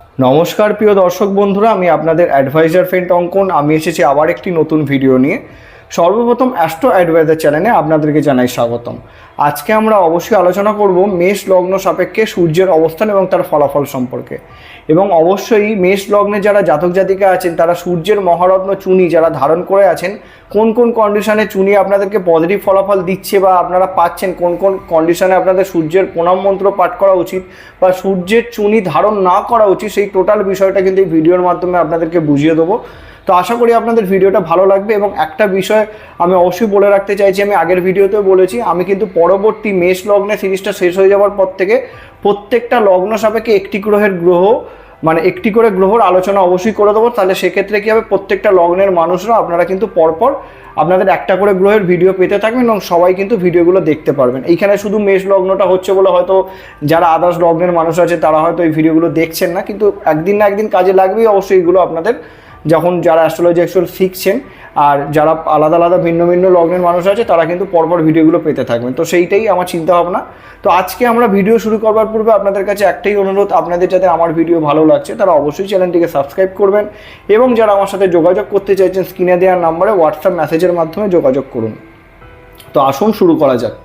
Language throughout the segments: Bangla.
নমস্কার, প্রিয় দর্শক বন্ধুরা, আমি আপনাদের অ্যাডভাইজার ফ্রেন্ড অঙ্কন। আমি এসেছি আবার একটি নতুন ভিডিও নিয়ে। সর্বপ্রথম অ্যাস্ট্রো অ্যাডভাইজার চ্যানেলে আপনাদেরকে জানাই স্বাগতম। আজকে আমরা অবশ্যই আলোচনা করব মেষ লগ্ন সাপেক্ষে সূর্যের অবস্থান এবং তার ফলাফল সম্পর্কে। এবং অবশ্যই মেষ লগ্নে যারা জাতক জাতিকা আছেন, তারা সূর্যের মহারত্ন চুনি যারা ধারণ করে আছেন, কোন কোন কন্ডিশনে চুনি আপনাদেরকে পজিটিভ ফলাফল দিচ্ছে বা আপনারা পাচ্ছেন, কোন কোন কন্ডিশনে আপনাদের সূর্যের প্রণাম মন্ত্র পাঠ করা উচিত বা সূর্যের চুনি ধারণ না করা উচিত, সেই টোটাল বিষয়টা কিন্তু এই ভিডিওর মাধ্যমে আপনাদেরকে বুঝিয়ে দেবো। তো আশা করি আপনাদের ভিডিওটা ভালো লাগবে এবং একটা বিষয় আমি অবশ্যই বলে রাখতে চাইছি, আমি আগের ভিডিওতেও বলেছি, আমি কিন্তু পরবর্তী মেষ লগ্নে সিরিজটা শেষ হয়ে যাওয়ার পর থেকে প্রত্যেকটা লগ্ন সাপেক্ষে একটি গ্রহের গ্রহ মানে একটি করে গ্রহর আলোচনা অবশ্যই করে দেবো। তাহলে সেক্ষেত্রে কী হবে? প্রত্যেকটা লগ্নের মানুষরা, আপনারা কিন্তু পরপর আপনাদের একটা করে গ্রহের ভিডিও পেতে থাকবেন এবং সবাই কিন্তু ভিডিওগুলো দেখতে পারবেন। এইখানে শুধু মেষ লগ্নটা হচ্ছে বলে হয়তো যারা আদার্স লগ্নের মানুষ আছে, তারা হয়তো এই ভিডিওগুলো দেখছেন না, কিন্তু একদিন না একদিন কাজে লাগবেই অবশ্যই এগুলো আপনাদের যখন যারা অ্যাস্ট্রোলজি অ্যাকচুয়াল শিখছেন আর যারা আলাদা আলাদা ভিন্ন ভিন্ন লগ্নের মানুষ আছে, তারা কিন্তু পরপর ভিডিওগুলো পেতে থাকবেন। তো সেইটাই আমার চিন্তা ভাবনা তো আজকে আমরা ভিডিও শুরু করবার পূর্বে আপনাদের কাছে একটাই অনুরোধ, আপনাদের যাতে আমার ভিডিও ভালো লাগছে, তারা অবশ্যই চ্যানেলটিকে সাবস্ক্রাইব করবেন এবং যারা আমার সাথে যোগাযোগ করতে চাইছেন স্ক্রিনে দেওয়ার নাম্বারে হোয়াটসঅ্যাপ মেসেজের মাধ্যমে যোগাযোগ করুন। তো আসুন শুরু করা যাক।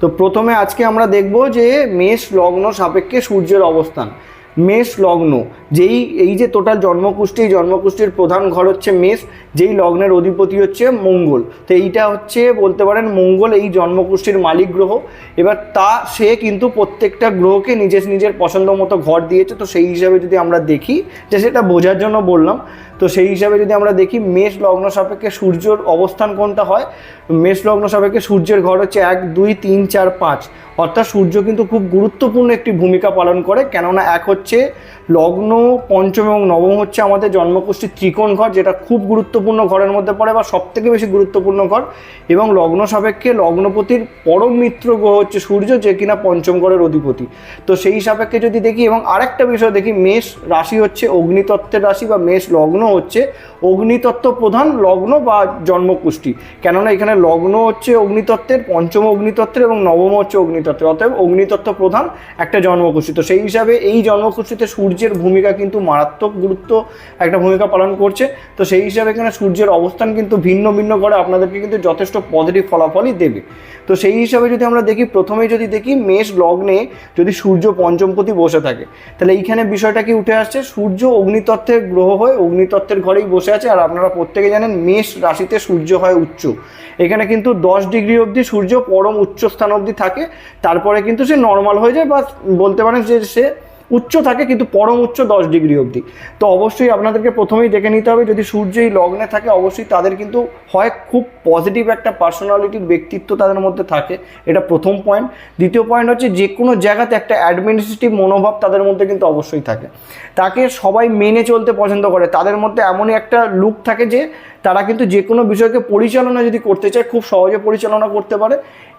তো প্রথমে আজকে আমরা দেখব যে মেষ লগ্ন সাপেক্ষে সূর্যের অবস্থান। মেষ লগ্ন, যেই, এই যে টোটাল জন্মকুষ্ঠী এই জন্মকুষ্ঠীর প্রধান ঘর হচ্ছে মেষ, যেই লগ্নের অধিপতি হচ্ছে মঙ্গল। তো এইটা হচ্ছে বলতে পারেন মঙ্গল এই জন্মকুষ্ঠীর মালিক গ্রহ। এবার তা, সে কিন্তু প্রত্যেকটা গ্রহকে নিজের নিজের পছন্দ মতো ঘর দিয়েছে। তো সেই হিসাবে যদি আমরা দেখি, যে সেটা বোঝার জন্য বললাম তো সেই হিসাবে যদি আমরা দেখি, মেষ লগ্ন সাপেক্ষে সূর্যর অবস্থান কোনটা হয়? মেষ লগ্ন সাপেক্ষে সূর্যের ঘর হচ্ছে এক, দুই, তিন, চার, পাঁচ। অর্থাৎ সূর্য কিন্তু খুব গুরুত্বপূর্ণ একটি ভূমিকা পালন করে, কেননা এক হচ্ছে লগ্ন, পঞ্চম এবং নবম হচ্ছে আমাদের জন্মকুষ্ঠীর ত্রিকোণ ঘর, যেটা খুব গুরুত্বপূর্ণ ঘরের মধ্যে পড়ে বা সব থেকে বেশি গুরুত্বপূর্ণ ঘর। এবং লগ্ন সাপেক্ষে লগ্নপতির পরম মিত্র গ্রহ হচ্ছে সূর্য, যে কিনা পঞ্চম ঘরের অধিপতি। তো সেই সাপেক্ষে যদি দেখি, এবং আরেকটা বিষয় দেখি, মেষ রাশি হচ্ছে অগ্নিতত্ত্বের রাশি বা মেষ লগ্ন হচ্ছে অগ্নিতত্ত্ব প্রধান লগ্ন বা জন্মকুষ্ঠী কেননা এখানে লগ্ন হচ্ছে অগ্নিতত্ত্বের, পঞ্চম অগ্নিতত্ত্বের এবং নবম হচ্ছে অগ্নিতত্ত্বের। অতএব অগ্নিতত্ত্ব প্রধান একটা জন্মকুষ্ঠী তো সেই হিসাবে এই জন্মকুষ্ঠীতে সূর্যের ভূমিকা কিন্তু মারাত্মক গুরুত্ব একটা ভূমিকা পালন করছে। তো সেই হিসাবে এখানে সূর্যের অবস্থান কিন্তু ভিন্ন ভিন্ন করে। আপনাদেরকে কিন্তু যথেষ্ট পজিটিভ ফলাফলই দেবে। তো সেই হিসাবে যদি আমরা দেখি, প্রথমে যদি দেখি মেষ লগ্নে যদি সূর্য পঞ্চমপতি বসে থাকে, তাহলে এইখানে বিষয়টা কি উঠে আসছে? সূর্য অগ্নিতত্ত্বের গ্রহ হয়ে অগ্নিতত্ত্বের ঘরেই বসে আছে, আর আপনারা প্রত্যেকে জানেন মেষ রাশিতে সূর্য হয় উচ্চ। এখানে কিন্তু দশ ডিগ্রি অবধি সূর্য পরম উচ্চ স্থান অবধি থাকে, তারপরে কিন্তু সে নর্মাল হয়ে যায়, বা বলতে পারেন যে সে উচ্চ থাকে কিন্তু পরম উচ্চ দশ ডিগ্রি অবধি। তো অবশ্যই আপনাদেরকে প্রথমেই দেখে নিতে হবে, যদি সূর্য এই লগ্নে থাকে, অবশ্যই তাদের কিন্তু হয় খুব পজিটিভ একটা পার্সোনালিটির ব্যক্তিত্ব তাদের মধ্যে থাকে। এটা প্রথম পয়েন্ট দ্বিতীয় পয়েন্ট হচ্ছে যে কোনো জায়গাতে একটা অ্যাডমিনিস্ট্রেটিভ মনোভাব তাদের মধ্যে কিন্তু অবশ্যই থাকে। তাকে সবাই মেনে চলতে পছন্দ করে। তাদের মধ্যে এমনই একটা লুক থাকে যে তারা কিন্তু যে কোনো বিষয়কে পরিচালনা যদি করতে চায়, খুব সহজে পরিচালনা করতে পারে।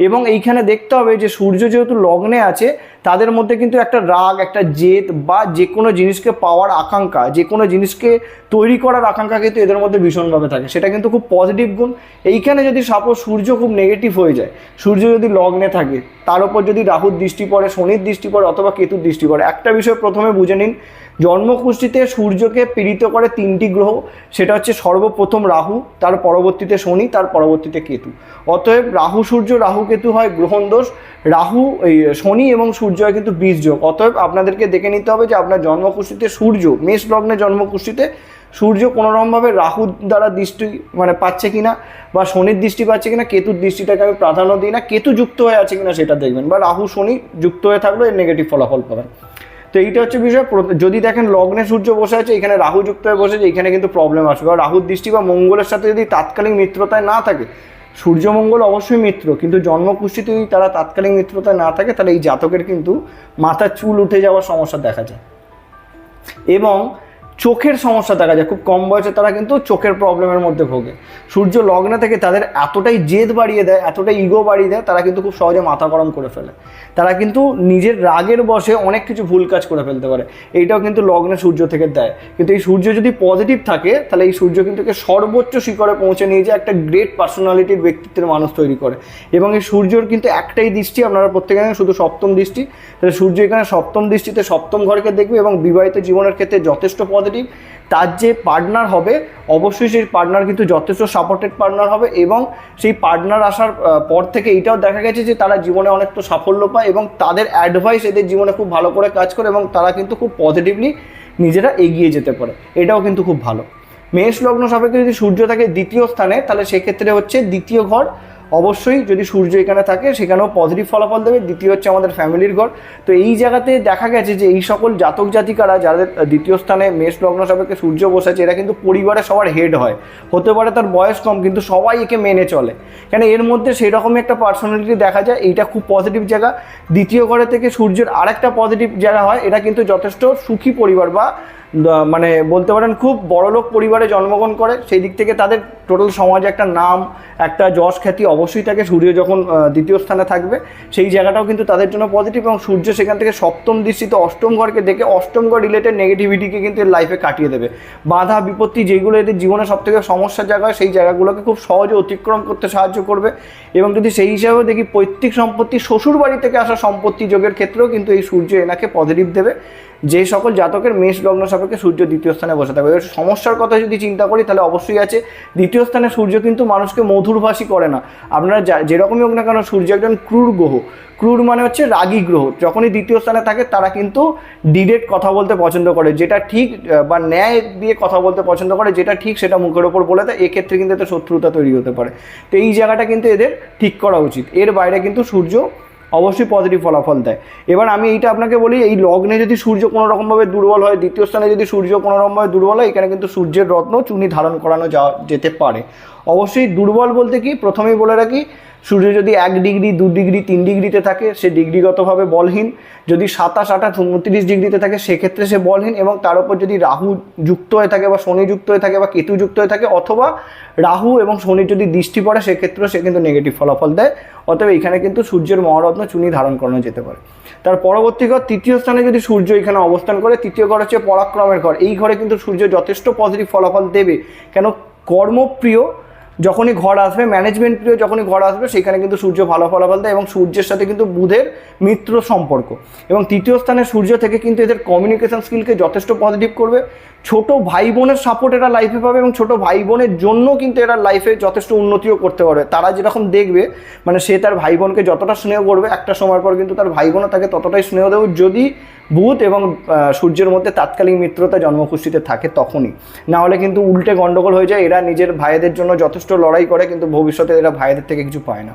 এবং এইখানে দেখতে হবে যে সূর্য যেহেতু লগ্নে আছে, তাদের মধ্যে কিন্তু একটা রাগ, একটা জেদ বা যে কোনো জিনিসকে পাওয়ার আকাঙ্ক্ষা, যে কোনো জিনিসকে তৈরি করার আকাঙ্ক্ষা কিন্তু এদের মধ্যে ভীষণভাবে থাকে। সেটা কিন্তু খুব পজিটিভ গুণ। এইখানে যদি সাপোজ সূর্য খুব নেগেটিভ হয়ে যায়, সূর্য যদি লগ্নে থাকে, তার উপর যদি রাহুর দৃষ্টি পড়ে, শনির দৃষ্টি পড়ে অথবা কেতুর দৃষ্টি পড়ে, একটা বিষয় প্রথমে বুঝে নিন জন্মকুষ্ঠিতে সূর্যকে পীড়িত করে তিনটি গ্রহ, সেটা হচ্ছে সর্বপ্রথম রাহু, তার পরবর্তীতে শনি, তার পরবর্তীতে কেতু। অতএব রাহু সূর্য, রাহু কেতু হয় গ্রহণ দোষ, রাহু এই শনি এবং সূর্য হয় কিন্তু বীজযোগ অতএব আপনাদেরকে দেখে নিতে হবে যে আপনার জন্মকুষ্ঠিতে সূর্য, মেষ লগ্নে জন্মকুষ্ঠিতে সূর্য কোনোরকমভাবে রাহু দ্বারা দৃষ্টি মানে পাচ্ছে কিনা বা শনির দৃষ্টি পাচ্ছে কিনা, কেতুর দৃষ্টিটাকে আমি প্রাধান্য দিই না, কেতু যুক্ত হয়ে আছে কিনা সেটা দেখবেন বা রাহু, শনি যুক্ত হয়ে থাকলেও এর নেগেটিভ ফলাফল পাবেন। তো এইটা হচ্ছে বিষয়। যদি দেখেন লগ্নে সূর্য বসে আছে, এখানে রাহু যুক্ত হয়ে বসেছে, এখানে কিন্তু প্রবলেম আসবে। রাহুর দৃষ্টি বা মঙ্গলের সাথে যদি তাৎকালীন মিত্রতায় না থাকে সূর্যমঙ্গল অবশ্যই মিত্র, কিন্তু জন্মকুষ্ঠিতে যদি তারা তাৎকালীন মিত্রতায় না থাকে, তাহলে এই জাতকের কিন্তু মাথা চুল উঠে যাওয়ার সমস্যা দেখা যায়। এবং চোখের সমস্যা দেখা যায়, খুব কম বয়সে তারা কিন্তু চোখের প্রবলেমের মধ্যে ভোগে। সূর্য লগ্নে থেকে তাদের এতটাই জেদ বাড়িয়ে দেয়, এতটাই ইগো বাড়িয়ে দেয়, তারা কিন্তু খুব সহজে মাথা গরম করে ফেলে। তারা কিন্তু নিজের রাগের বসে অনেক কিছু ভুল কাজ করে ফেলতে পারে। এইটাও কিন্তু লগ্নে সূর্য থেকে দেয়। কিন্তু এই সূর্য যদি পজিটিভ থাকে, তাহলে এই সূর্য কিন্তু সর্বোচ্চ শিখরে পৌঁছে নিয়ে যায় একটা গ্রেট পার্সোনালিটির ব্যক্তিত্বের মানুষ তৈরি করে। এবং এই সূর্যর কিন্তু একটাই দৃষ্টি, আপনারা প্রত্যেকে শুধু সপ্তম দৃষ্টি, তাহলে সূর্য এখানে সপ্তম দৃষ্টিতে সপ্তম ঘরকে দেখবে এবং বিবাহিত জীবনের ক্ষেত্রে যথেষ্ট পজিটিভ তার যে পার্টনার হবে, অবশ্যই সেই পার্টনার কিন্তু যথেষ্ট সাপোর্টেড পার্টনার হবে এবং সেই পার্টনার আসার পর থেকে এইটাও দেখা গেছে যে তারা জীবনে অনেক তো সাফল্য পায় এবং তাদের অ্যাডভাইস এদের জীবনে খুব ভালো করে কাজ করে এবং তারা কিন্তু খুব পজিটিভলি নিজেরা এগিয়ে যেতে পারে। এটাও কিন্তু খুব ভালো। মেষ লগ্ন সাপেক্ষে যদি সূর্য থাকে দ্বিতীয় স্থানে, তাহলে সেক্ষেত্রে হচ্ছে দ্বিতীয় ঘর অবশ্যই যদি সূর্য এখানে থাকে, সেখানেও পজিটিভ ফলাফল দেবে। দ্বিতীয় হচ্ছে আমাদের ফ্যামিলির ঘর। তো এই জায়গাতে দেখা গেছে যে এই সকল জাতক জাতিকারা যাদের দ্বিতীয় স্থানে মেষ লগ্ন সাপেক্ষে সূর্য বসেছে, এরা কিন্তু পরিবারে সবার হেড হয়। হতে পারে তার বয়স কম, কিন্তু সবাই একে মেনে চলে। কেন এর মধ্যে সেই রকমই একটা পার্সোনালিটি দেখা যায়, এইটা খুব পজিটিভ জায়গা। দ্বিতীয় ঘরে থেকে সূর্যের আরেকটা পজিটিভ জায়গা হয়, এটা কিন্তু যথেষ্ট সুখী পরিবার বা মানে বলতে পারেন খুব বড়লোক পরিবারে জন্মগ্রহণ করে, সেই দিক থেকে তাদের টোটাল সমাজে একটা নাম, একটা যশ খ্যাতি অবশ্যই থাকে। সূর্য যখন দ্বিতীয় স্থানে থাকবে, সেই জায়গাটাও কিন্তু তাদের জন্য পজিটিভ এবং সূর্য সেখান থেকে সপ্তম দৃষ্টিতে অষ্টম ঘরকে দেখে অষ্টম ঘর রিলেটেড নেগেটিভিটিকে কিন্তু এর লাইফে কাটিয়ে দেবে। বাধা, বিপত্তি যেগুলো এদের জীবনে সব থেকে সমস্যার জায়গা সেই জায়গাগুলোকে খুব সহজে অতিক্রম করতে সাহায্য করবে এবং যদি সেই হিসাবে দেখি পৈতৃক সম্পত্তি শ্বশুর বাড়ি থেকে আসা সম্পত্তি যোগের ক্ষেত্রেও কিন্তু এই সূর্য এনাকে পজিটিভ দেবে। যে সকল জাতকের মেষ লগ্ন সাপেক্ষে সূর্য দ্বিতীয় স্থানে বসে থাকবে এবার সমস্যার কথা যদি চিন্তা করি, তাহলে অবশ্যই আছে, দ্বিতীয় স্থানে সূর্য কিন্তু মানুষকে মধুরভাষী করে না। আপনারা যা- যেরকমই হোক না কেন, সূর্য একজন ক্রূর গ্রহ। ক্রূর মানে হচ্ছে রাগী গ্রহ। যখনই দ্বিতীয় স্থানে থাকে, তারা কিন্তু ডিরেক্ট কথা বলতে পছন্দ করে। যেটা ঠিক বা ন্যায় দিয়ে কথা বলতে পছন্দ করে, যেটা ঠিক সেটা মুখের ওপর বলে দেয়। এক্ষেত্রে কিন্তু এতে শত্রুতা তৈরি হতে পারে। তো এই জায়গাটা কিন্তু এদের ঠিক করা উচিত। এর বাইরে কিন্তু সূর্য অবশ্যই পজিটিভ ফলাফল দেয়। এবার আমি এইটা আপনাকে বলি, এই লগ্নে যদি সূর্য কোনো রকমভাবে দুর্বল হয়, দ্বিতীয় স্থানে যদি সূর্য কোনো রকমভাবে দুর্বল হয়, এখানে কিন্তু সূর্যের রত্ন চুনি ধারণ করানো যাওয়া যেতে পারে। অবশ্যই দুর্বল বলতে কি? প্রথমেই বলে রাখি সূর্য যদি এক ডিগ্রি, দু ডিগ্রি, তিন ডিগ্রিতে থাকে, সে ডিগ্রিগতভাবে বলহীন। যদি সাতাশ, আঠাশ, উনত্রিশ ডিগ্রিতে থাকে, সেক্ষেত্রে সে বলহীন এবং তার উপর যদি রাহু যুক্ত হয়ে থাকে বা শনি যুক্ত হয়ে থাকে বা কেতু যুক্ত হয়ে থাকে অথবা রাহু এবং শনির যদি দৃষ্টি পড়ে, সেক্ষেত্রেও সে কিন্তু নেগেটিভ ফলাফল দেয়। অতএব এখানে কিন্তু সূর্যের মহারত্ন চুনি ধারণ করানো যেতে পারে। তার পরবর্তী ঘর, তৃতীয় স্থানে যদি সূর্য এখানে অবস্থান করে, তৃতীয় ঘর হচ্ছে পরাক্রমের ঘর। এই ঘরে কিন্তু সূর্য যথেষ্ট পজিটিভ ফলাফল দেবে। কেন? কর্মপ্রিয় যখনই ঘর আসবে ম্যানেজমেন্ট প্রিয় যখনই ঘর আসবে, সেখানে কিন্তু সূর্য ভালো ফলাফল দেয় এবং সূর্যের সাথে কিন্তু বুধের মিত্র সম্পর্ক। এবং তৃতীয় স্থানে সূর্য থেকে কিন্তু এদের কমিউনিকেশান স্কিলকে যথেষ্ট পজিটিভ করবে। ছোট ভাই বোনের সাপোর্ট এরা লাইফে পাবে এবং ছোট ভাই বোনের জন্য কিন্তু এরা লাইফে যথেষ্ট উন্নতিও করতে পারবে। তারা যেরকম দেখবে মানে সে তার ভাই বোনকে যতটা স্নেহ করবে, একটা সময় পর কিন্তু তার ভাই বোনও তাকে ততটাই স্নেহ দেবে যদি বুধ এবং সূর্যের মধ্যে তাৎকালিক মিত্রতা জন্মকুষ্ঠিতে থাকে তখনই। না হলে কিন্তু উল্টে গন্ডগোল হয়ে যায়, এরা নিজের ভাইদের জন্য যথেষ্ট লড়াই করে, কিন্তু ভবিষ্যতে এরা ভাইদের থেকে কিছু পায় না।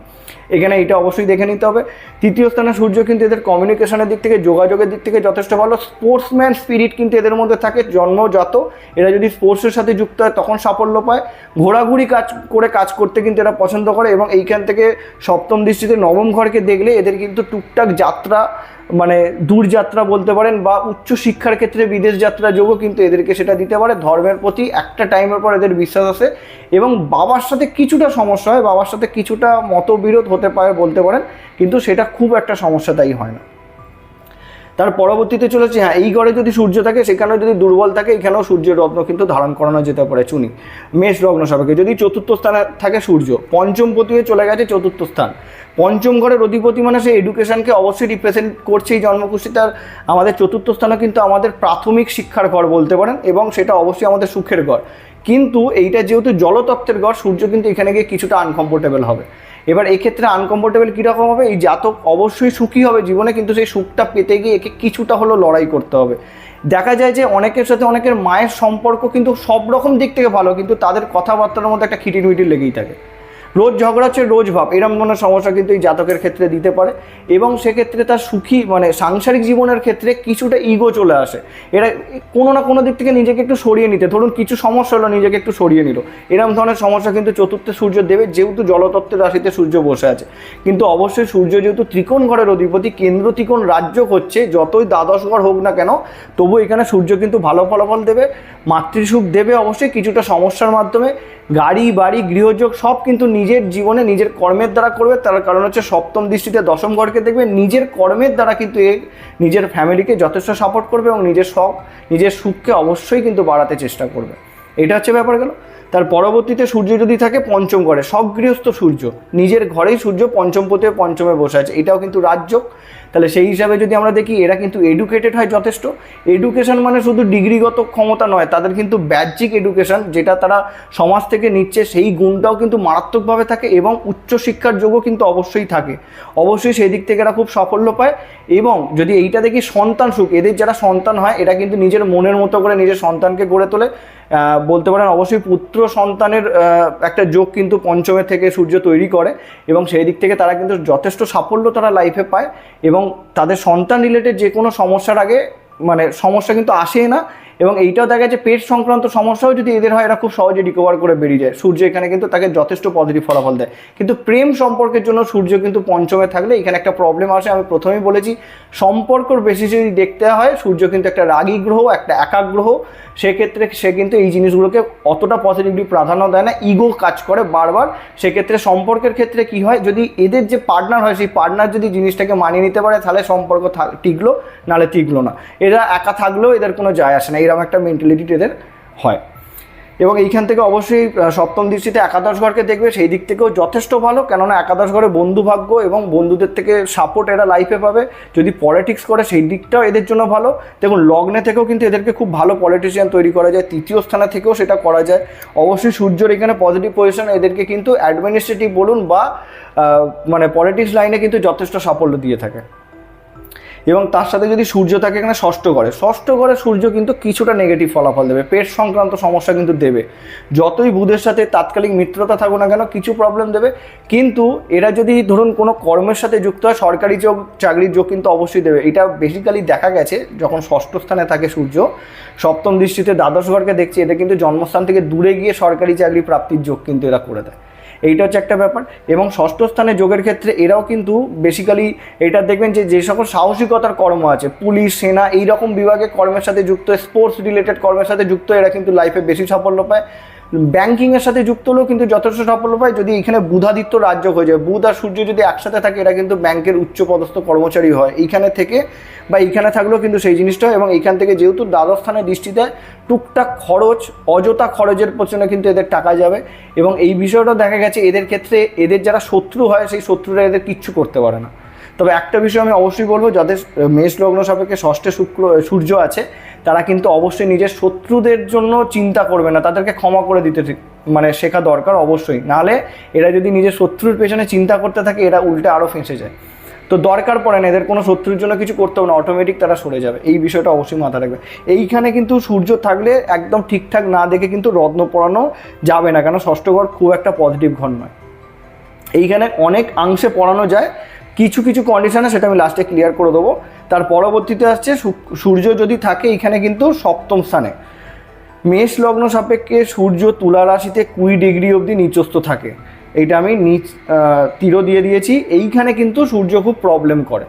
এখানে এটা অবশ্যই দেখে নিতে হবে। তৃতীয় স্থানে সূর্য কিন্তু এদের কমিউনিকেশনের দিক থেকে, যোগাযোগের দিক থেকে যথেষ্ট ভালো। স্পোর্টসম্যান স্পিরিট কিন্তু এদের মধ্যে থাকে, জন্মজাত। এরা যদি স্পোর্টসের সাথে যুক্ত হয়, তখন সাফল্য পায়। ঘোরাঘুরি কাজ করে কাজ করতে কিন্তু এরা পছন্দ করে এবং এইখান থেকে সপ্তম দৃষ্টিতে নবম ঘরকে দেখলে এদের কিন্তু টুকটাক যাত্রা মানে দূরযাত্রা বলতে পারেন বা উচ্চ শিক্ষার ক্ষেত্রে বিদেশ যাত্রা যোগও কিন্তু এদেরকে সেটা দিতে পারে। ধর্মের প্রতি একটা টাইমের পর এদের বিশ্বাস আছে এবং বাবার সাথে কিছুটা সমস্যা হয়, বাবার সাথে কিছুটা মতবিরোধ হতে পারে বলতে পারেন, কিন্তু সেটা খুব একটা সমস্যা তাই হয় না। তার পরবর্তীতে চলেছে হ্যাঁ এই ঘরে যদি সূর্য থাকে, সেখানেও যদি দুর্বল থাকে, এখানেও সূর্যের রত্ন কিন্তু ধারণ করানো যেতে পারে, চুনি। মেষ লগ্ন সাপেক্ষে। যদি চতুর্থ স্থানে থাকে সূর্য, পঞ্চম পতিয়ে চলে গেছে চতুর্থ স্থান। পঞ্চম ঘরের অধিপতি মানে সে এডুকেশনকে অবশ্যই রিপ্রেজেন্ট করছে এই জন্মকুষ্ঠী, তার আমাদের চতুর্থ স্থানও কিন্তু আমাদের প্রাথমিক শিক্ষার ঘর বলতে পারেন, এবং সেটা অবশ্যই আমাদের সুখের ঘর। কিন্তু এইটা যেহেতু জলতত্ত্বের ঘর, সূর্য কিন্তু এখানে গিয়ে কিছুটা আনকমফোর্টেবল হবে। এবার এক্ষেত্রে আনকমফোর্টেবল কীরকম হবে? এই জাতক অবশ্যই সুখী হবে জীবনে, কিন্তু সেই সুখটা পেতে গিয়ে একে কিছুটা হলো লড়াই করতে হবে। দেখা যায় যে অনেকের সাথে অনেকের মায়ের সম্পর্ক কিন্তু সব রকম দিক থেকে ভালো, কিন্তু তাদের কথাবার্তার মধ্যে একটা খিটিমিটি লেগেই থাকে। রোজ ঝগড়া হচ্ছে, রোজ ভাব। এরকম ধরনের সমস্যা কিন্তু এই জাতকের ক্ষেত্রে দিতে পারে। এবং সেক্ষেত্রে তার সুখী মানে সাংসারিক জীবনের ক্ষেত্রে কিছুটা ইগো চলে আসে। এরা কোনো না কোনো দিক থেকে নিজেকে একটু সরিয়ে নিতে। ধরুন কিছু সমস্যা হলো, নিজেকে একটু সরিয়ে নিল। এরকম ধরনের সমস্যা কিন্তু চতুর্থ সূর্য দেবে, যেহেতু জলতত্ত্বের রাশিতে সূর্য বসে আছে। কিন্তু অবশ্যই সূর্য যেহেতু ত্রিকোণ ঘরের অধিপতি, কেন্দ্র ত্রিকোণ রাজ্য হচ্ছে, যতই দ্বাদশ ঘর হোক না কেন তবু এখানে সূর্য কিন্তু ভালো ফলাফল দেবে, মাতৃসুখ দেবে অবশ্যই, কিছুটা সমস্যার মাধ্যমে। গাড়ি, বাড়ি, গৃহযোগ সব কিন্তু নিজের জীবনে নিজের কর্মের দ্বারা করবে, তার কারণ হচ্ছে সপ্তম দৃষ্টিতে দশম ঘরকে দেখবে, নিজের কর্মের দ্বারা কিন্তু এ নিজের ফ্যামিলিকে যথেষ্ট সাপোর্ট করবে এবং নিজের শখ, নিজের সুখকে অবশ্যই কিন্তু বাড়াতে চেষ্টা করবে। এটা হচ্ছে ব্যাপার গেল। তার পরবর্তীতে সূর্য যদি থাকে, পঞ্চম ঘরে। সগৃহস্থ সূর্য। নিজের ঘরেই সূর্য পঞ্চম পথে পঞ্চমে বসে আছে। এটাও কিন্তু রাজ্য। তাহলে সেই হিসাবে যদি আমরা দেখি, এরা কিন্তু এডুকেটেড হয় যথেষ্ট। এডুকেশন মানে শুধু ডিগ্রিগত ক্ষমতা নয়, তাদের কিন্তু ব্যাহ্যিক এডুকেশন যেটা তারা সমাজ থেকে নিচ্ছে, সেই গুণটাও কিন্তু মারাত্মকভাবে থাকে এবং উচ্চশিক্ষার যোগও কিন্তু অবশ্যই থাকে। অবশ্যই সেই দিক থেকে এরা খুব সাফল্য পায় এবং যদি এইটা দেখি, সন্তান সুখ। এদের যারা সন্তান হয়, এরা কিন্তু নিজের মনের মতো করে নিজের সন্তানকে গড়ে তোলে। বলতে পারেন অবশ্যই পুত্র সন্তানের একটা যোগ কিন্তু পঞ্চমের থেকে সূর্য তৈরি করে এবং সেই দিক থেকে তারা কিন্তু যথেষ্ট সাফল্য তারা লাইফে পায় এবং তাদের সন্তান রিলেটেড যে কোনো সমস্যার আগে মানে সমস্যা কিন্তু আসেই না। এবং এইটাও দেখা যাচ্ছে পেট সংক্রান্ত সমস্যাও যদি এদের হয়, এরা খুব সহজে রিকভার করে বেরিয়ে যায়। সূর্য এখানে কিন্তু তাকে যথেষ্ট পজিটিভ ফলাফল দেয়। কিন্তু প্রেম সম্পর্কের জন্য সূর্য কিন্তু পঞ্চমে থাকলে এখানে একটা প্রবলেম আসে, আমি প্রথমেই বলেছি, সম্পর্কর বেশি যদি দেখতে হয়, সূর্য কিন্তু একটা রাগী গ্রহ, একটা একাক গ্রহ সেক্ষেত্রে সে কিন্তু এই জিনিসগুলোকে অতটা পজিটিভলি প্রাধান্য দেয় না ইগো কাজ করে বারবার। সেক্ষেত্রে সম্পর্কের ক্ষেত্রে কি হয়, যদি এদের যে পার্টনার হয়, সেই পার্টনার যদি জিনিসটাকে মানিয়ে নিতে পারে, তাহলে সম্পর্ক টিকলো, নাহলে টিকলো না। এরা একা থাকলেও এদের কোনো যায় আসে না। এরকম একটা মেন্টালিটি এদের হয়। এবং এইখান থেকে অবশ্যই সপ্তম দৃষ্টিতে একাদশ ঘরকে দেখবে, সেই দিক থেকেও যথেষ্ট ভালো। কেননা একাদশ ঘরে বন্ধু ভাগ্য এবং বন্ধুদের থেকে সাপোর্ট এরা লাইফে পাবে। যদি পলিটিক্স করে, সেই দিকটাও এদের জন্য ভালো। দেখুন, লগ্নে থেকেও কিন্তু এদেরকে খুব ভালো পলিটিশিয়ান তৈরি করা যায়। তৃতীয় স্থানে থেকেও সেটা করা যায়। অবশ্যই সূর্যর এখানে পজিটিভ পজিশন এদেরকে কিন্তু অ্যাডমিনিস্ট্রেটিভ বলুন বা মানে পলিটিক্স লাইনে কিন্তু যথেষ্ট সাফল্য দিয়ে থাকে। এবং তার সাথে যদি সূর্য থাকে এখানে ষষ্ঠ ঘরে। ষষ্ঠ ঘরে সূর্য কিন্তু কিছুটা নেগেটিভ ফলাফল দেবে। পেট সংক্রান্ত সমস্যা কিন্তু দেবে। যতই বুধের সাথে তাৎকালিক মিত্রতা থাকুক না কেন, কিছু প্রবলেম দেবে। কিন্তু এরা যদি ধরুন কোনো কর্মের সাথে যুক্ত হয়, সরকারি যোগ চাকরির যোগ কিন্তু অবশ্যই দেবে। এটা বেসিক্যালি দেখা গেছে, যখন ষষ্ঠ স্থানে থাকে সূর্য, সপ্তম দৃষ্টিতে দ্বাদশ ঘরকে দেখছি, এটা কিন্তু জন্মস্থান থেকে দূরে গিয়ে সরকারি চাকরি প্রাপ্তির যোগ কিন্তু এরা করে দেয়। এইটা হচ্ছে একটা ব্যাপার। এবং ষষ্ঠ স্থানে যোগের ক্ষেত্রে এরাও কিন্তু বেসিক্যালি এটা দেখবেন যে যে সকল সাহসিকতার কর্ম আছে, পুলিশ, সেনা এই রকম বিভাগে কর্মের সাথে যুক্ত স্পোর্টস রিলেটেড কর্মের সাথে যুক্ত এরা কিন্তু লাইফে বেশি সাফল্য পায়। ব্যাংকিংয়ের সাথে যুক্ত হলেও কিন্তু যথেষ্ট সাফল্য পায় যদি এখানে বুধাদিত্য রাজ্য হয়ে যায়, বুধ আর সূর্য যদি একসাথে থাকে, এরা কিন্তু ব্যাংকের উচ্চ পদস্থ কর্মচারী হয়। এইখানে থেকে বা এইখানে থাকলেও কিন্তু সেই জিনিসটা হয় এবং এইখান থেকে যেহেতু দ্বাদশ স্থানে দৃষ্টি দেয় টুকটাক খরচ, অযথা খরচের পেছনে কিন্তু এদের টাকা যাবে এবং এই বিষয়টা দেখা গেছে এদের ক্ষেত্রে এদের যারা শত্রু হয়, সেই শত্রুরা এদের কিচ্ছু করতে পারে না। তবে একটা বিষয় আমি অবশ্যই বলব, যাদের মেষ লগ্ন সাপেক্ষে ষষ্ঠে শুক্র সূর্য আছে, তারা কিন্তু অবশ্যই নিজের শত্রুদের জন্য চিন্তা করবে না, তাদেরকে ক্ষমা করে দিতে মানে শেখা দরকার অবশ্যই। নাহলে এরা যদি নিজের শত্রুর পেছনে চিন্তা করতে থাকে, এরা উল্টে আরও ফেঁসে যায়। তো দরকার পড়ে না, এদের কোনো শত্রুর জন্য কিছু করতে হবে না অটোমেটিক তারা সরে যাবে। এই বিষয়টা অবশ্যই মাথা রাখবে। এইখানে কিন্তু সূর্য থাকলে একদম ঠিকঠাক না দেখে কিন্তু রত্ন পড়ানো যাবে না, কেন ষষ্ঠ ঘর খুব একটা পজিটিভ ঘর নয়। এইখানে অনেক অংশে পড়ানো যায় কিছু কিছু কন্ডিশনে সেটা আমি লাস্টে ক্লিয়ার করে দেবো। তার পরবর্তীতে আসছে সূর্য যদি থাকে এইখানে কিন্তু সপ্তম স্থানে। মেষ লগ্ন সাপেক্ষে সূর্য তুলা রাশিতে কুড়ি ডিগ্রি অবধি নিচস্থ থাকে। এইটা আমি নিচ তীরও দিয়ে দিয়েছি। এইখানে কিন্তু সূর্য খুব প্রবলেম করে।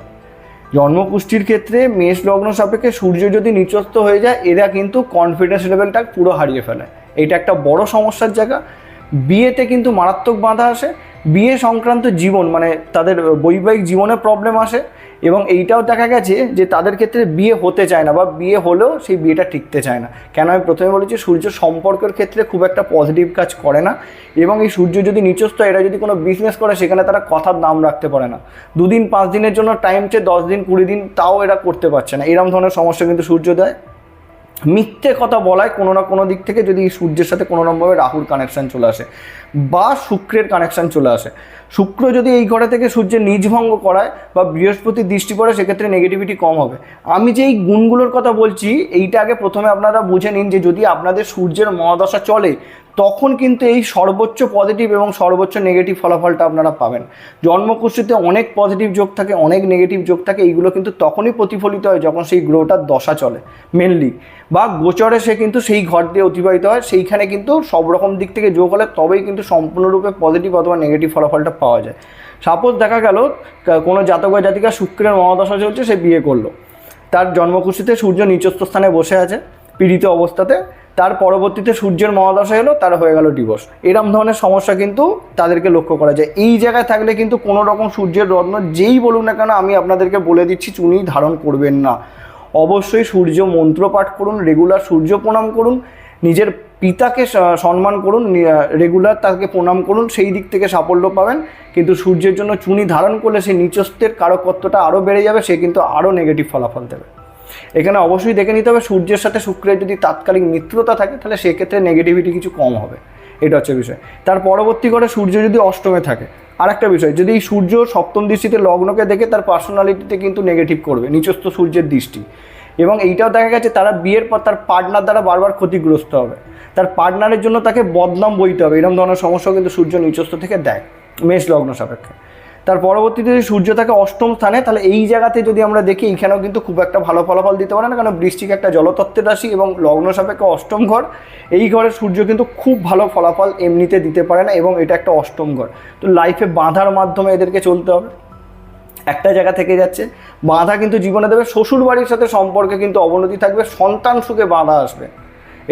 জন্মপুষ্টির ক্ষেত্রে মেষ লগ্ন সাপেক্ষে সূর্য যদি নিচস্থ হয়ে যায়, এরা কিন্তু কনফিডেন্স লেভেলটা পুরো হারিয়ে ফেলে। এটা একটা বড় সমস্যার জায়গা। বিয়েতে কিন্তু মারাত্মক বাধা আসে। বিয়ে সংক্রান্ত জীবন মানে তাদের বৈবাহিক জীবনে প্রবলেম আসে এবং এইটাও দেখা গেছে যে তাদের ক্ষেত্রে বিয়ে হতে চায় না বা বিয়ে হলেও সেই বিয়েটা টিকতে চায় না। কেন আমি প্রথমে বলেছি, সূর্য সম্পর্কের ক্ষেত্রে খুব একটা পজিটিভ কাজ করে না এবং এই সূর্য যদি নিচস্থ, এরা যদি কোনো বিজনেস করে, সেখানে তারা কথার দাম রাখতে পারে না। দুদিন, পাঁচ দিনের জন্য টাইম চেয়ে দশ দিন, কুড়ি দিন, তাও এরা করতে পারছে না। এরকম ধরনের সমস্যা কিন্তু সূর্য দেয়। মিথ্যে কথা বলায় কোনো না কোনো দিক থেকে যদি সূর্যের সাথে কোনো রকমভাবে রাহুর কানেকশান চলে আসে বা শুক্রের কানেকশান চলে আসে। শুক্র যদি এই ঘরে থেকে সূর্যের নিজভঙ্গ করায় বা বৃহস্পতি দৃষ্টি পড়ে, সেক্ষেত্রে নেগেটিভিটি কম হবে। আমি যে এই গুণগুলোর কথা বলছি, এইটা আগে প্রথমে আপনারা বুঝে নিন যে যদি আপনাদের সূর্যের মহাদশা চলে তখন কিন্তু এই সর্বোচ্চ পজিটিভ এবং সর্বোচ্চ নেগেটিভ ফলাফলটা আপনারা পাবেন। জন্মকুষ্ঠিতে অনেক পজিটিভ যোগ থাকে, অনেক নেগেটিভ যোগ থাকে, এইগুলো কিন্তু তখনই প্রতিফলিত হয় যখন সেই গ্রহটার দশা চলে মেনলি বা গোচরে সে কিন্তু সেই ঘর দিয়ে অতিবাহিত হয়, সেইখানে কিন্তু সব রকম দিক থেকে যোগ হলে তবেই কিন্তু সম্পূর্ণরূপে পজিটিভ অথবা নেগেটিভ ফলাফলটা পাওয়া যায়। সাপোজ দেখা গেল কোনো জাতক বা জাতিকা শুক্রের মহাদশা চলছে, সে বিয়ে করল। তার জন্মকুষ্ঠিতে সূর্য নিচস্থ স্থানে বসে আছে পীড়িত অবস্থাতে, তার পরবর্তীতে সূর্যের মহাদশা এলো তার হয়ে গেল ডিভোর্স এরম ধরনের সমস্যা কিন্তু তাদেরকে লক্ষ্য করা যায়। এই জায়গায় থাকলে কিন্তু কোনো রকম সূর্যের রত্ন যেই বলুন না কেন, আমি আপনাদেরকে বলে দিচ্ছি, চুনি ধারণ করবেন না। অবশ্যই সূর্য মন্ত্র পাঠ করুন রেগুলার সূর্য প্রণাম করুন, নিজের পিতাকে সম্মান করুন রেগুলার তাকে প্রণাম করুন, সেই দিক থেকে সাফল্য পাবেন। কিন্তু সূর্যের জন্য চুনি ধারণ করলে সেই নিচস্থের কারকত্বটা আরও বেড়ে যাবে, সে কিন্তু আরও নেগেটিভ ফলাফল দেবে। এখানে অবশ্যই দেখে নিতে হবে, সূর্যের সাথে শুক্রের যদি তাৎকালিক মিত্রতা থাকে, তাহলে সেক্ষেত্রে নেগেটিভিটি কিছু কম হবে। এটা হচ্ছে বিষয়। তার পরবর্তী করে সূর্য যদি অষ্টমে থাকে আর একটা বিষয়, যদি এই সূর্য সপ্তম দৃষ্টিতে লগ্নকে দেখে, তার পার্সোনালিটিতে কিন্তু নেগেটিভ করবে, নিচস্থ সূর্যের দৃষ্টি। এবং এইটাও দেখা গেছে, তারা বিয়ের পর তার পার্টনার দ্বারা বারবার ক্ষতিগ্রস্ত হবে। তার পার্টনারের জন্য তাকে বদনাম বইতে হবে এরকম ধরনের সমস্যাও কিন্তু সূর্য নিচস্থ থেকে দেয়, মেষ লগ্ন সাপেক্ষে। তার পরবর্তীতে যদি সূর্য থাকে অষ্টম স্থানে, তাহলে এই জায়গাতে যদি আমরা দেখি এইখানেও কিন্তু খুব একটা ভালো ফলাফল দিতে পারে না, কারণ বৃষ্টিক একটা জলতত্ত্বের রাশি এবং লগ্ন সাপেক্ষে অষ্টম ঘর, এই ঘরে সূর্য কিন্তু খুব ভালো ফলাফল এমনিতে দিতে পারে না এবং এটা একটা অষ্টম ঘর। তো লাইফে বাঁধার মাধ্যমে এদেরকে চলতে হবে। একটা জায়গা থেকে যাচ্ছে, বাধা কিন্তু জীবনে দেবে শ্বশুর বাড়ির সাথে সম্পর্কে কিন্তু অবনতি থাকবে, সন্তান সুখে বাধা আসবে।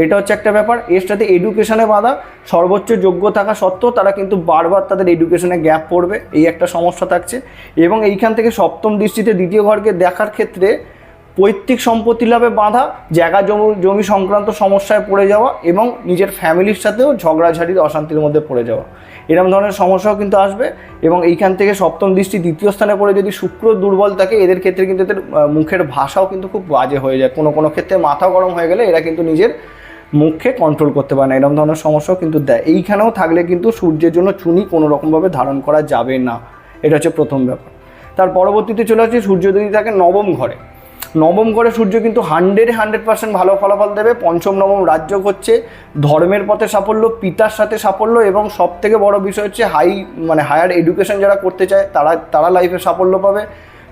এটা হচ্ছে একটা ব্যাপার। এর সাথে এডুকেশনে বাধা, সর্বোচ্চ যোগ্য থাকা সত্ত্বেও তারা কিন্তু বারবার তাদের এডুকেশনে গ্যাপ পড়বে, এই একটা সমস্যা থাকছে। এবং এইখান থেকে সপ্তম দৃষ্টিতে দ্বিতীয় ঘরকে দেখার ক্ষেত্রে পৈতৃক সম্পত্তি লাভে বাঁধা, জায়গা, জমি জমি সংক্রান্ত সমস্যায় পড়ে যাওয়া এবং নিজের ফ্যামিলির সাথেও ঝগড়াঝাড়ির অশান্তির মধ্যে পড়ে যাওয়া। এরকম ধরনের সমস্যাও কিন্তু আসবে এবং এইখান থেকে সপ্তম দৃষ্টি দ্বিতীয় স্থানে পড়ে যদি শুক্র দুর্বল থাকে, এদের ক্ষেত্রে কিন্তু এদের মুখের ভাষাও কিন্তু খুব বাজে হয়ে যায়। কোনো কোনো ক্ষেত্রে মাথা গরম হয়ে গেলে এরা কিন্তু নিজের মুখকে কন্ট্রোল করতে পারে না, এরকম ধরনের সমস্যাও কিন্তু দেয়। এইখানেও থাকলে কিন্তু সূর্যের জন্য চুনি কোনো রকমভাবে ধারণ করা যাবে না। এটা হচ্ছে প্রথম ব্যাপার। তার পরবর্তীতে চলে আসছে সূর্য যদি থাকে নবম ঘরে। নবম ঘরে সূর্য কিন্তু হান্ড্রেড হান্ড্রেড পার্সেন্ট ভালো ফলাফল দেবে। পঞ্চম, নবম রাজ্য হচ্ছে ধর্মের পথে সাফল্য, পিতার সাথে সাফল্য এবং সব থেকে বড় বিষয় হচ্ছে হাই মানে হায়ার এডুকেশন যারা করতে চায়, তারা তারা লাইফে সাফল্য পাবে।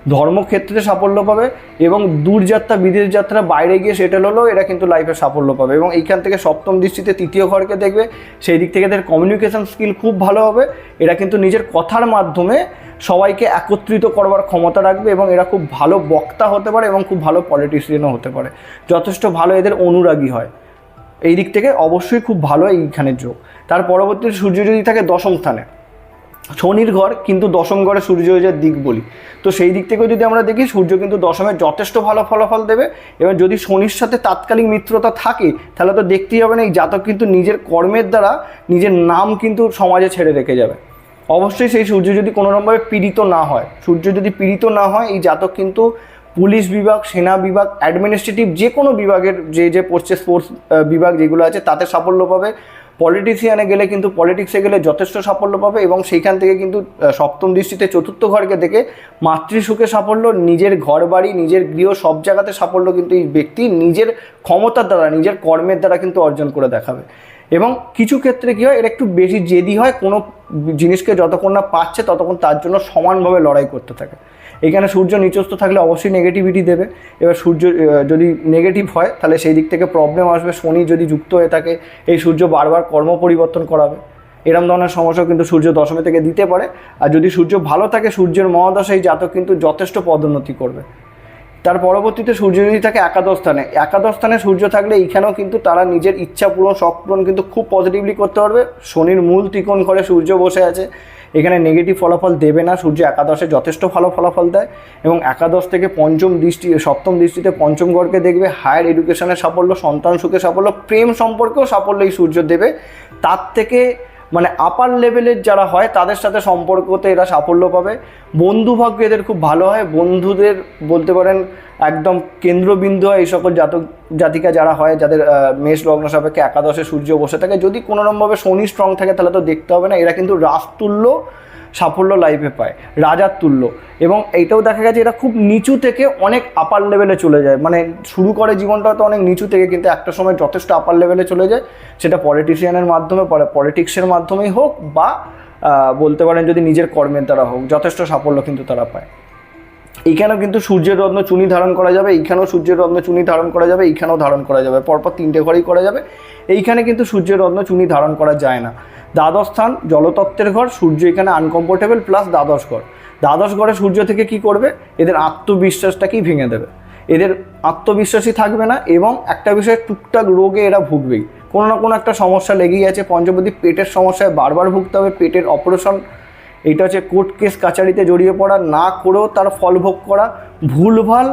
ধর্মক্ষেত্রে সাফল্য পাবে এবং দূরযাত্রা বিদেশ যাত্রা, বাইরে গিয়ে সেটেল হলেও এরা কিন্তু লাইফে সাফল্য পাবে এবং এইখান থেকে সপ্তম দৃষ্টিতে তৃতীয় ঘরকে দেখবে। সেই দিক থেকে এদের কমিউনিকেশন স্কিল খুব ভালো হবে। এরা কিন্তু নিজের কথার মাধ্যমে সবাইকে একত্রিত করবার ক্ষমতা রাখবে এবং এরা খুব ভালো বক্তা হতে পারে এবং খুব ভালো পলিটিশিয়ানও হতে পারে। যথেষ্ট ভালো এদের অনুরাগী হয়। এই দিক থেকে অবশ্যই খুব ভালো এইখানের যোগ। তার পরবর্তী সূর্য যদি থাকে দশম স্থানে। শনির ঘর কিন্তু দশম ঘরে সূর্য যায় দিক বলি। তো সেই দিক থেকেও যদি আমরা দেখি, সূর্য কিন্তু দশমে যথেষ্ট ভালো ফলাফল দেবে। এবার যদি শনির সাথে তাৎকালিক মিত্রতা থাকে, তাহলে তো দেখতেই হবে না, এই জাতক কিন্তু নিজের কর্মের দ্বারা নিজের নাম কিন্তু সমাজে ছেড়ে রেখে যাবে। অবশ্যই সেই সূর্য যদি কোনোরকমভাবে পীড়িত না হয়, সূর্য যদি পীড়িত না হয়, এই জাতক কিন্তু পুলিশ বিভাগ, সেনা বিভাগ অ্যাডমিনিস্ট্রেটিভ যে কোনো বিভাগের যে যে পড়ছে স্পোর্টস বিভাগ যেগুলো আছে, তাতে সাফল্য পাবে। পলিটিশিয়ানে গেলে কিন্তু পলিটিক্সে গেলে যথেষ্ট সাফল্য পাবে এবং সেইখান থেকে কিন্তু সপ্তম দৃষ্টিতে চতুর্থ ঘরকে দেখে মাতৃসুখে সাফল্য, নিজের ঘর বাড়ি নিজের গৃহ সব জায়গাতে সাফল্য কিন্তু এই ব্যক্তি নিজের ক্ষমতার দ্বারা, নিজের কর্মের দ্বারা কিন্তু অর্জন করে দেখাবে। এবং কিছু ক্ষেত্রে কী হয় এটা একটু বেশি জেদি হয়, কোনো জিনিসকে যতক্ষণ না পাচ্ছে ততক্ষণ তার জন্য সমানভাবে লড়াই করতে থাকে। এখানে সূর্য নিচস্থ থাকলে অবশ্যই নেগেটিভিটি দেবে। এবার সূর্য যদি নেগেটিভ হয়, তাহলে সেই দিক থেকে প্রবলেম আসবে। শনি যদি যুক্ত হয়ে থাকে, এই সূর্য বারবার কর্ম পরিবর্তন করাবে। এরম ধরনের সমস্যা কিন্তু সূর্য দশমী থেকে দিতে পারে। আর যদি সূর্য ভালো থাকে, সূর্যের মহাদশা এই জাতক কিন্তু যথেষ্ট পদোন্নতি করবে। তার পরবর্তীতে সূর্য যদি থাকে একাদশ স্থানে একাদশ স্থানে সূর্য থাকলে এইখানেও কিন্তু তারা নিজের ইচ্ছা পূরণ শখ পূরণ কিন্তু খুব পজিটিভলি করতে পারবে। শনির মূল ত্রিকোণ ঘরে সূর্য বসে আছে। এখানে নেগেটিভ ফলাফল দেবে না, সূর্য একাদশে যথেষ্ট ভালো ফলাফল দেয় এবং একাদশ থেকে পঞ্চম দৃষ্টি, সপ্তম দৃষ্টিতে পঞ্চম ঘরকে দেখবে হায়ার এডুকেশনের সাফল্য, সন্তান সুখে সাফল্য, প্রেম সম্পর্কেও সাফল্য এই সূর্য দেবে। তার থেকে মানে আপার লেভেলের যারা হয়, তাদের সাথে সম্পর্কতে এরা সাফল্য পাবে। বন্ধু ভাগ্য এদের খুব ভালো হয়। বন্ধুদের বলতে পারেন একদম কেন্দ্রবিন্দু হয় এই সকল জাতক, জাতিকা যারা হয়, যাদের মেষ লগ্ন সাপেক্ষে একাদশে সূর্য বসে থাকে। যদি কোনোরকমভাবে শনি স্ট্রং থাকে, তাহলে তো দেখতে হবে না। এরা কিন্তু রাজতুল্য সাফল্য লাইফে পায়, রাজার তুল্য। এবং এইটাও দেখা গেছে এটা খুব নিচু থেকে অনেক আপার লেভেলে চলে যায়। মানে শুরু করে জীবনটা তো অনেক নিচু থেকে, কিন্তু একটা সময় যথেষ্ট আপার লেভেলে চলে যায়। সেটা পলিটিশিয়ানের মাধ্যমে পলিটিক্সের মাধ্যমেই হোক বা বলতে পারেন যদি নিজের কর্মের দ্বারা হোক, যথেষ্ট সাফল্য কিন্তু তারা পায়। এইখানেও কিন্তু সূর্যের রত্ন চুনি ধারণ করা যাবে, এইখানেও সূর্যের রত্ন চুনি ধারণ করা যাবে, এইখানেও ধারণ করা যাবে, পরপর তিনটে ঘরেই করা যাবে। এইখানে কিন্তু সূর্যের রত্ন চুনি ধারণ করা যায় না। দ্বাদশ স্থান, জলতত্ত্বের ঘর, সূর্য এখানে আনকমফোর্টেবল প্লাস দ্বাদশ ঘর। দ্বাদশ ঘরে সূর্য থেকে কি করবে? এদের আত্মবিশ্বাসটাকেই ভেঙে দেবে? এদের আত্মবিশ্বাসী থাকবে না এবং একটা বিষয়ে টুকটাক রোগে এরা ভুগবেই। কোনো না কোনো একটা সমস্যা লেগেই আছে। পঞ্চপতি পেটের সমস্যায় বারবার ভুগতে হবে। পেটের অপারেশন, এটা হচ্ছে কোর্ট কেস কাচারিতে জড়িয়ে পড়া। না করেও তার ফল ভোগ করা। ভুলভাল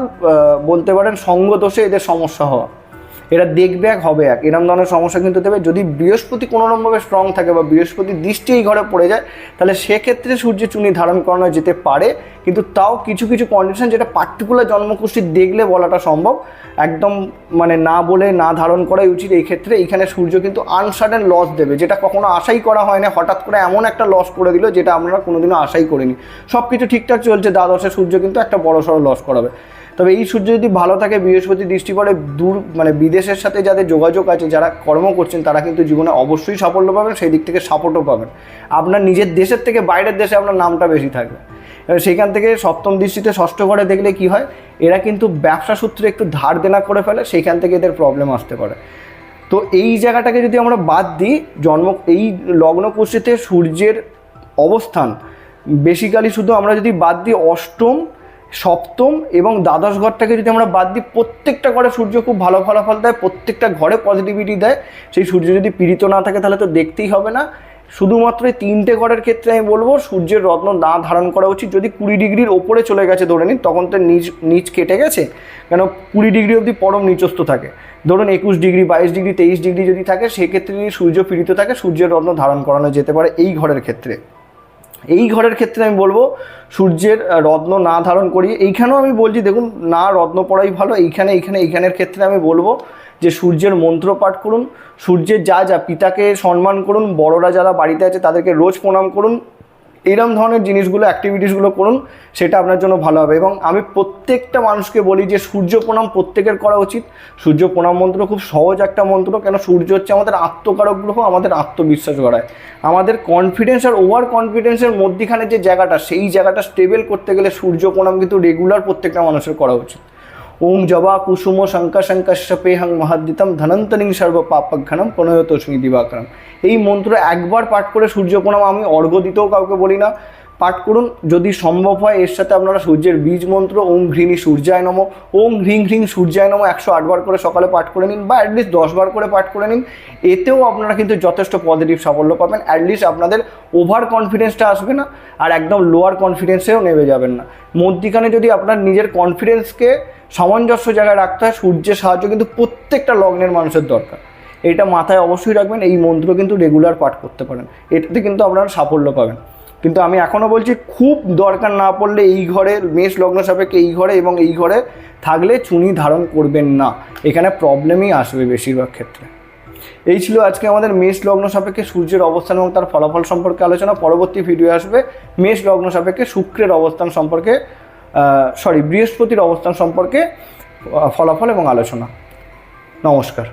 বলতে পারেন সঙ্গদোষে এদের সমস্যা হওয়া। এরা দেখবে এক, হবে এক। এরম ধরনের সমস্যা কিন্তু দেবে। যদি বৃহস্পতি কোনো রকমভাবে স্ট্রং থাকে বা বৃহস্পতি দৃষ্টি এই ঘরে পড়ে যায়, তাহলে সেক্ষেত্রে সূর্য চুনি ধারণ করানো যেতে পারে। কিন্তু তাও কিছু কিছু কন্ডিশন যেটা পার্টিকুলার জন্মকুষ্ঠী দেখলে বলাটা সম্ভব। একদম মানে না বলে না ধারণ করাই উচিত এই ক্ষেত্রে। এইখানে সূর্য কিন্তু আনসার্টেন লস দেবে, যেটা কখনো আশাই করা হয় না হঠাৎ করে এমন একটা লস করে দিল, যেটা আমরা কোনোদিনও আশাই করিনি। সব কিছু ঠিকঠাক চলছে, দ্বাদশে সূর্য কিন্তু একটা বড় সড়ো লস করাবে। তবে এই সূর্য যদি ভালো থাকে, বৃহস্পতি দৃষ্টি পড়ে, দূর মানে বিদেশের সাথে যাদের যোগাযোগ আছে, যারা কর্ম করছেন, তারা কিন্তু জীবনে অবশ্যই সাফল্য পাবেন, সেই দিক থেকে সাপোর্টও পাবেন। আপনার নিজের দেশের থেকে বাইরের দেশে আপনার নামটা বেশি থাকবে। সেখান থেকে সপ্তম দৃষ্টিতে ষষ্ঠ ঘরে দেখলে কি হয়, এরা কিন্তু ব্যবসা সূত্রে একটু ধার দেনা করে ফেলে সেইখান থেকে এদের প্রবলেম আসতে পারে। তো এই জায়গাটাকে যদি আমরা বাদ দিই, জন্ম, এই লগ্ন কুষ্ঠিতে সূর্যের অবস্থান বেসিক্যালি শুধু আমরা যদি বাদ দিই অষ্টম সপ্তম এবং দ্বাদশ ঘরটাকে যদি আমরা বাদ দিই, প্রত্যেকটা ঘরে সূর্য খুব ভালো ফলাফল দেয়, প্রত্যেকটা ঘরে পজিটিভিটি দেয়। সেই সূর্য যদি পীড়িত না থাকে তাহলে তো দেখতেই হবে না। শুধুমাত্র এই তিনটে ঘরের ক্ষেত্রে আমি বলব, সূর্যের রত্ন না ধারণ করা উচিত। যদি কুড়ি ডিগ্রির ওপরে চলে গেছে, ধরে নিন, তখন তো নিচ নিচ কেটে গেছে। কেন? কুড়ি ডিগ্রি অবধি পরম নিচস্থ থাকে। ধরুন, একুশ ডিগ্রি, বাইশ ডিগ্রি, তেইশ ডিগ্রি যদি থাকে, সেক্ষেত্রে যদি সূর্য পীড়িত থাকে, সূর্যের রত্ন ধারণ করানো যেতে পারে এই ঘরের ক্ষেত্রে। এই ঘরের ক্ষেত্রে আমি বলব, সূর্যের রত্ন না ধারণ করি এইখানেও আমি বলছি, দেখুন, না রত্ন পড়াই ভালো, এইখানে এইখানে, এইখানের ক্ষেত্রে আমি বলব যে সূর্যের মন্ত্র পাঠ করুন, সূর্যের যা যা পিতাকে সম্মান করুন, বড়রা যারা বাড়িতে আছে তাদেরকে রোজ প্রণাম করুন এরম ধরনের জিনিসগুলো অ্যাক্টিভিটিসগুলো করুন, সেটা আপনার জন্য ভালো হবে। এবং আমি প্রত্যেকটা মানুষকে বলি যে, সূর্য প্রণাম প্রত্যেকের করা উচিত। সূর্য প্রণাম মন্ত্র খুব সহজ একটা মন্ত্র, কেন সূর্য হচ্ছে আমাদের আত্মকারক গ্রহ, আমাদের আত্মবিশ্বাস গড়ায় আমাদের কনফিডেন্স আর ওভার কনফিডেন্সের মধ্যিখানে যে জায়গাটা, সেই জায়গাটা স্টেবল করতে গেলে সূর্য প্রণাম কিন্তু রেগুলার প্রত্যেকটা মানুষের করা উচিত। ওম জবা কুসুম শঙ্কা শঙ্কাশ্যপে হং মহাদ্দিতম ধনন্তনিং সর্ব পাপঘ্নম প্রণয়তস্মি দিবাকরম। এই মন্ত্র একবার পাঠ করে সূর্য প্রণাম, আমি অর্ঘ্য দিতেও কাউকে বলি না। পাঠ করুন। যদি সম্ভব হয়, এর সাথে আপনারা সূর্যের বীজ মন্ত্র, ওম ঘৃণী সূর্যায় নম। ওম ঘ্রিং ঘ্রিং সূর্যায় নম একশো আটবার করে সকালে পাঠ করে নিন বা অ্যাটলিস্ট দশবার করে পাঠ করে নিন। এতেও আপনারা কিন্তু যথেষ্ট পজিটিভ সাফল্য পাবেন। অ্যাটলিস্ট আপনাদের ওভার কনফিডেন্সটা আসবে না আর একদম লোয়ার কনফিডেন্সেও নেমে যাবেন না। মধ্যিখানে যদি আপনার নিজের কনফিডেন্সকে সামঞ্জস্য জায়গায় রাখতে হয়, সূর্যের সাহায্য কিন্তু প্রত্যেকটা লগ্নের মানুষের দরকার। এটা মাথায় অবশ্যই রাখবেন, এই মন্ত্র কিন্তু রেগুলার পাঠ করতে পারেন। এটাতে কিন্তু আপনারা সাফল্য পাবেন। কিন্তু আমি এখনও বলছি, খুব দরকার না পড়লে এই ঘরে মেষ লগ্ন সাপেক্ষে এই ঘরে এবং এই ঘরে থাকলে চুনি ধারণ করবেন না। এখানে প্রবলেমই আসবে বেশিরভাগ ক্ষেত্রে। এই ছিল আজকে আমাদের মেষ লগ্ন সাপেক্ষে সূর্যের অবস্থান এবং তার ফলাফল সম্পর্কে আলোচনা। পরবর্তী ভিডিও আসবে মেষ লগ্ন সাপেক্ষে শুক্রের অবস্থান সম্পর্কে সরি বৃহস্পতির অবস্থান সম্পর্কে ফলাফল এবং আলোচনা। নমস্কার।